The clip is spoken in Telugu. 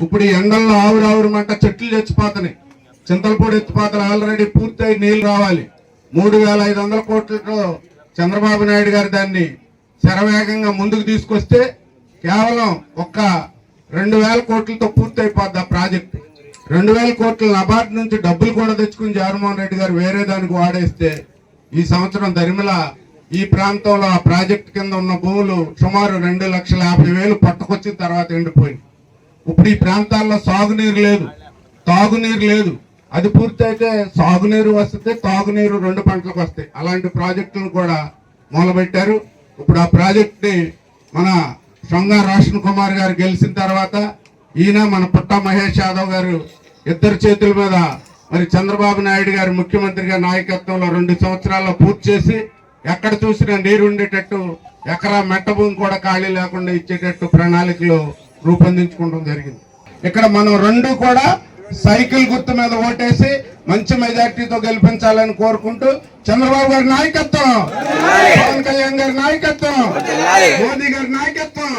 ఇప్పుడు ఈ ఎండల్లో ఆవురావురు మంట చెట్లు చచ్చిపోతున్నాయి. చింతలపూడి ఎత్తిపోతలు ఆల్రెడీ పూర్తయి నీళ్ళు రావాలి. మూడు వేల ఐదు వందల కోట్లతో చంద్రబాబు నాయుడు గారు దాన్ని శరవేగంగా ముందుకు తీసుకొస్తే కేవలం ఒక్క రెండు వేల కోట్లతో పూర్తయిపోద్ది ఆ ప్రాజెక్టు. రెండు వేల కోట్ల నబార్డు నుంచి డబ్బులు కూడా తెచ్చుకుని జగన్మోహన్ రెడ్డి గారు వేరే దానికి వాడేస్తే ఈ సంవత్సరం దరిమిల ఈ ప్రాంతంలో ఆ ప్రాజెక్టు కింద ఉన్న భూములు సుమారు రెండు లక్షల యాభై వేలు పట్టుకొచ్చిన తర్వాత ఎండిపోయింది ఇప్పుడు ఈ ప్రాంతాల్లో సాగునీరు లేదు. తాగునీరు లేదు. అది పూర్తయితే సాగునీరు వస్తే తాగునీరు రెండు పంటలకు వస్తాయి. అలాంటి ప్రాజెక్టులను కూడా మొదలుపెట్టారు. ఇప్పుడు ఆ ప్రాజెక్ట్ని మన శృంగార రోషన్ కుమార్ గారు గెలిచిన తర్వాత ఈయన మన పుట్ట మహేష్ యాదవ్ గారు ఇద్దరు చేతుల మీద మరి చంద్రబాబు నాయుడు గారు ముఖ్యమంత్రిగా నాయకత్వంలో రెండు సంవత్సరాల్లో పూర్తి చేసి ఎక్కడ చూసినా నీరు ఉండేటట్టు ఎకరా మెట్ట భూమి కూడా ఖాళీ లేకుండా ఇచ్చేటట్టు ప్రణాళికలు రూపొందించుకోవడం జరిగింది. ఇక్కడ మనం రెండు కూడా సైకిల్ గుర్తు మీద ఓటేసి మంచి మెజార్టీతో గెలిపించాలని కోరుకుంటూ చంద్రబాబు గారి నాయకత్వం పవన్ కళ్యాణ్ గారి నాయకత్వం మోదీ గారి నాయకత్వం.